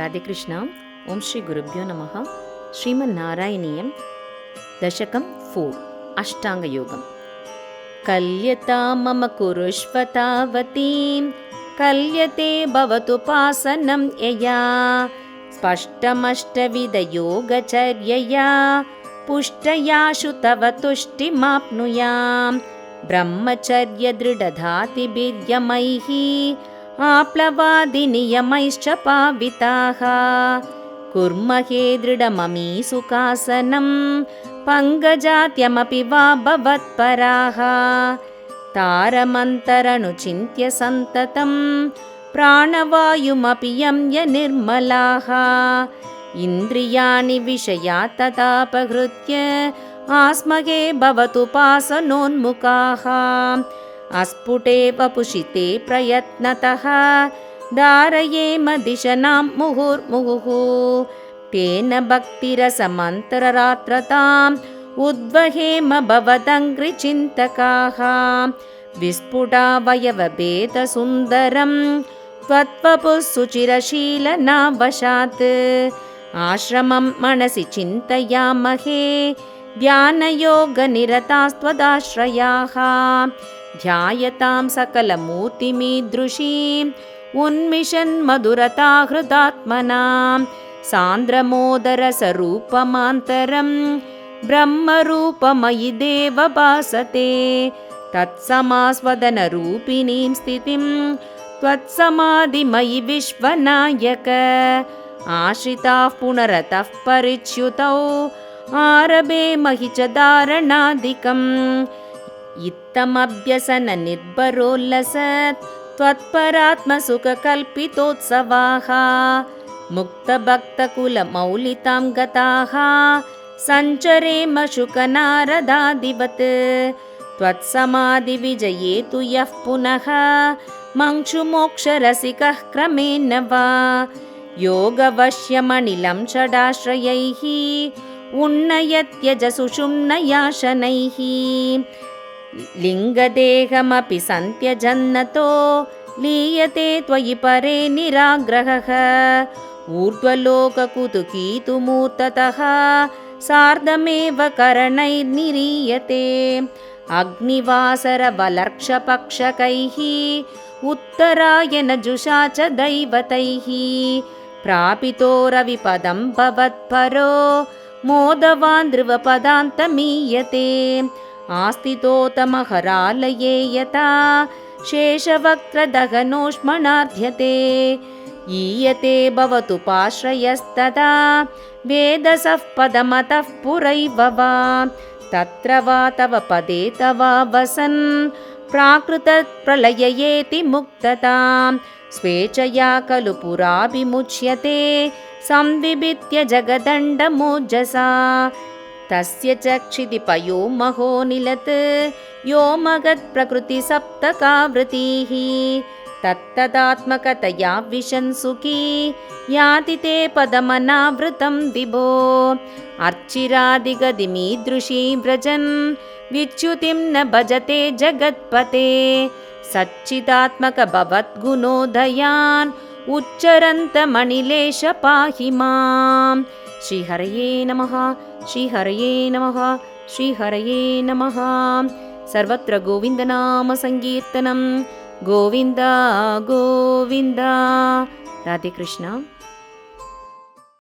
राधिकृष्ण ॐ श्री गुरुभ्यो नमः। श्रीमन्नारायणीयं दशकं फोर् अष्टाङ्गयोगं कल्यता मम कुरुष्व तावतीं कल्यते भवतु पासनं यया। स्पष्टमष्टविधयोगचर्यया पुष्टयाशु तव तुष्टिमाप्नुयां ब्रह्मचर्यदृढधातिभिर्यमैः आप्लवादिनियमैश्च पाविताः। कुर्महे दृढममी सुखासनं पङ्गजात्यमपि वा भवत्पराः। तारमन्तरनुचिन्त्य सन्ततं प्राणवायुमपि यम्य निर्मलाः इन्द्रियाणि विषया तथापहृत्य आस्मगे भवतुपासनोन्मुखाः अस्फुटे वपुषिते प्रयत्नतः। धारयेम दिशनां मुहुर्मुहुः। तेन भक्तिरसमन्तररात्रताम् उद्वहेम भवदङ्घ्रिचिन्तकाः। विस्फुटावयवभेदसुन्दरं त्वत्वपुः सुचिरशीलनावशात् आश्रमं मनसि चिन्तयामहे ध्यानयोगनिरतास्त्वदाश्रयाः। ध्यायतां सकलमूर्तिमीदृशीम् उन्मिषन्मधुरता हृदात्मनां। सान्द्रमोदरसरूपमान्तरं ब्रह्मरूपमयि देव भासते तत्समास्वदनरूपिणीं स्थितिं त्वत्समाधिमयि विश्वनायक। आश्रिताः पुनरतः परिच्युतौ आरभे महि च धारणादिकम् इत्थमभ्यसननिर्भरोल्लसत् त्वत्परात्मसुखकल्पितोत्सवाः। मुक्तभक्तकुलमौलितां गताः सञ्चरेम शुकनारदादिवत्। त्वत्समाधिविजये तु यः पुनः मङ्क्षुमोक्षरसिकः क्रमेण वा। योगवश्यमनिलं षडाश्रयैः उन्नयत्यजसुषुम्नयाशनैः। लिङ्गदेहमपि सन्त्यजन्नतो लीयते त्वयि परे निराग्रहः। ऊर्ध्वलोककुतुकीतुमूर्ततः सार्धमेव करणैर्निरीयते अग्निवासरबलर्क्षपक्षकैः उत्तरायणजुषा च दैवतैः। प्रापितो रविपदं भवत्परो मोदवान् ध्रुवपदान्तमीयते। आस्थितोतमहरालये यथा शेषवक्त्रदहनोष्मणार्ध्यते। ईयते भवतु पाश्रयस्तदा वेदसः पदमतः पुरैव वा। तत्र वा तव पदे तवा वसन्। प्राकृतप्रलययेति मुक्ततां। स्वेच्छया खलु पुराभिमुच्यते संविभित्य जगदण्डमोजसा। तस्य च क्षितिपयो महो निलत्। यो महत्प्रकृतिसप्तकावृतिः तत्तदात्मकतया विशन् सुखी। याति ते पदमनावृतं विभो। अर्चिरादिगदिमीदृशी व्रजन्। विच्युतिं न भजते जगत्पते। सच्चिदात्मक भवद्गुणोदयान् उच्चरन्तमणिलेश पाहि माम् श्रीहरये नमः श्रीहरये नमः श्रीहरये नमः। सर्वत्र गोविन्दनामसङ्कीर्तनं गोविन्द गोविन्द। राधेकृष्ण